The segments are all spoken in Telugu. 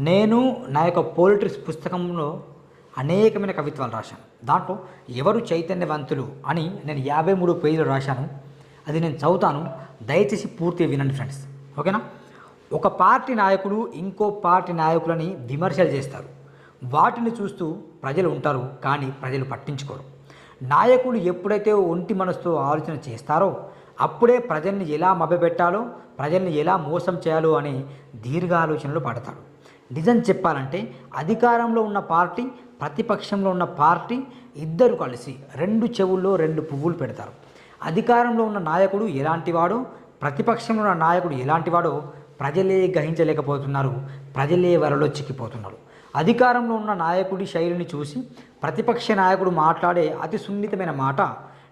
నేను నా యొక్క పోలిటిక్స్ పుస్తకంలో అనేకమైన కవిత్వాలు రాశాను. దాంట్లో ఎవరు చైతన్యవంతులు అని నేను యాభై మూడు పేజీలు రాశాను. అది నేను చదువుతాను. దయచేసి పూర్తిగా వినండి ఫ్రెండ్స్. ఓకేనా? ఒక పార్టీ నాయకుడు ఇంకో పార్టీ నాయకులని విమర్శలు చేస్తారు. వాటిని చూస్తూ ప్రజలు ఉంటారు కానీ ప్రజలు పట్టించుకోరు. నాయకులు ఎప్పుడైతే ఒంటి మనసుతో ఆలోచన చేస్తారో అప్పుడే ప్రజల్ని ఎలా మభ్యపెట్టాలో ప్రజల్ని ఎలా మోసం చేయాలో అనే దీర్ఘ ఆలోచనలు పడతాడు నిజం చెప్పాలంటే అధికారంలో ఉన్న పార్టీ ప్రతిపక్షంలో ఉన్న పార్టీ ఇద్దరు కలిసి రెండు చెవుల్లో రెండు పువ్వులు పెడతారు. అధికారంలో ఉన్న నాయకుడు ఎలాంటివాడో ప్రతిపక్షంలో ఉన్న నాయకుడు ఎలాంటివాడో ప్రజలే గ్రహించలేకపోతున్నారు ప్రజలే వరలో చిక్కిపోతున్నారు. అధికారంలో ఉన్న నాయకుడి శైలిని చూసి ప్రతిపక్ష నాయకుడు మాట్లాడే అతి సున్నితమైన మాట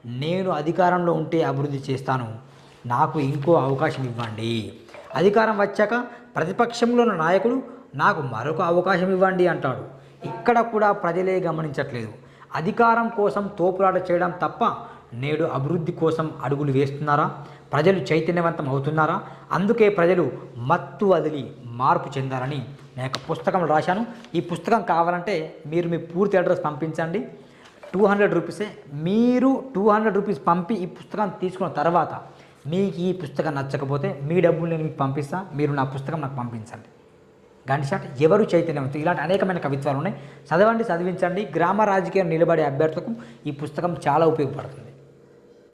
నేను అధికారంలో ఉంటే అభివృద్ధి చేస్తాను నాకు ఇంకో అవకాశం ఇవ్వండి. అధికారం వచ్చాక ప్రతిపక్షంలో ఉన్న నాయకుడు నాకు మరొక అవకాశం ఇవ్వండి అంటాడు. ఇక్కడ కూడా ప్రజలే గమనించట్లేదు. అధికారం కోసం తోపులాట చేయడం తప్ప నేడు అభివృద్ధి కోసం అడుగులు వేస్తున్నారా? ప్రజలు చైతన్యవంతం అవుతున్నారా? అందుకే ప్రజలు మత్తు వదిలి మార్పు చెందాలని నేను ఒక పుస్తకం రాశాను. ఈ పుస్తకం కావాలంటే మీరు మీ పూర్తి అడ్రస్ పంపించండి. టూ హండ్రెడ్ రూపీసే. మీరు టూ హండ్రెడ్ రూపీస్ పంపి ఈ పుస్తకం తీసుకున్న తర్వాత మీకు ఈ పుస్తకం నచ్చకపోతే మీ డబ్బులు నేను మీకు పంపిస్తాను మీరు నా పుస్తకం నాకు పంపించండి. గంట ఎవరు చైతన్యవంతులు? ఇలాంటి అనేకమైన కవిత్వాలు ఉన్నాయి. చదవండి చదివించండి. గ్రామ రాజకీయం నిలబడే అభ్యర్థులకు ఈ పుస్తకం చాలా ఉపయోగపడుతుంది.